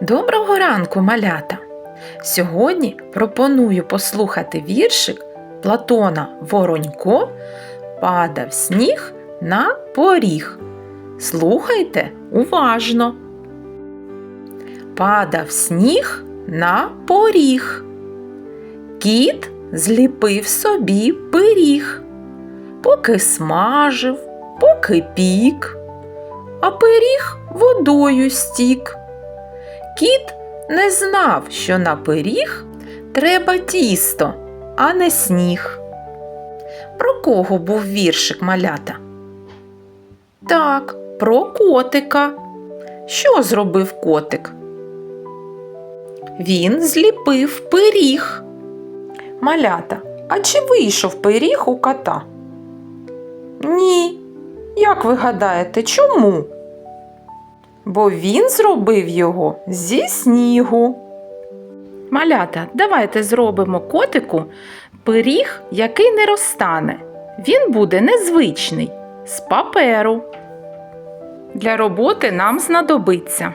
Доброго ранку, малята! Сьогодні пропоную послухати віршик Платона Воронько Падав сніг на поріг. Слухайте уважно. Падав сніг на поріг. Кіт зліпив собі пиріг, поки смажив, поки пік, а пиріг водою стік. Кіт не знав, що на пиріг треба тісто, а не сніг. Про кого був віршик малята? Так, про котика. Що зробив котик? Він зліпив пиріг. Малята, а чи вийшов пиріг у кота? Ні. Як ви гадаєте, чому? Бо він зробив його зі снігу. Малята, давайте зробимо котику пиріг, який не розтане. Він буде незвичний з паперу. Для роботи нам знадобиться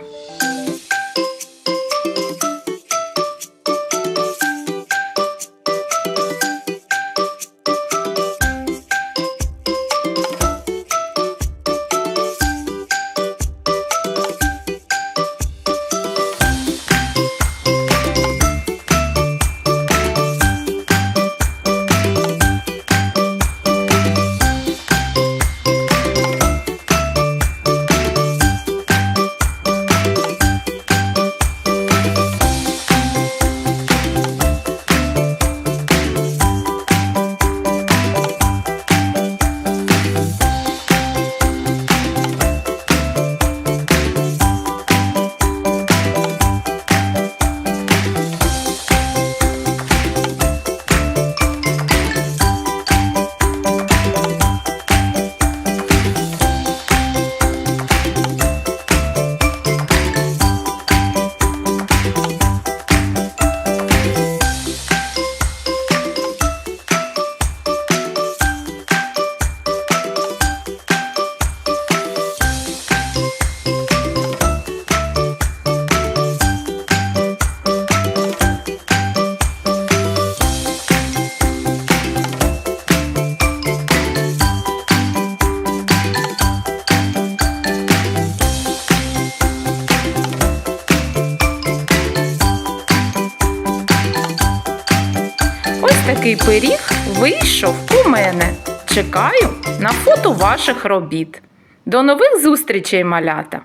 такий пиріг вийшов у мене. Чекаю на фото ваших робіт. До нових зустрічей, малята!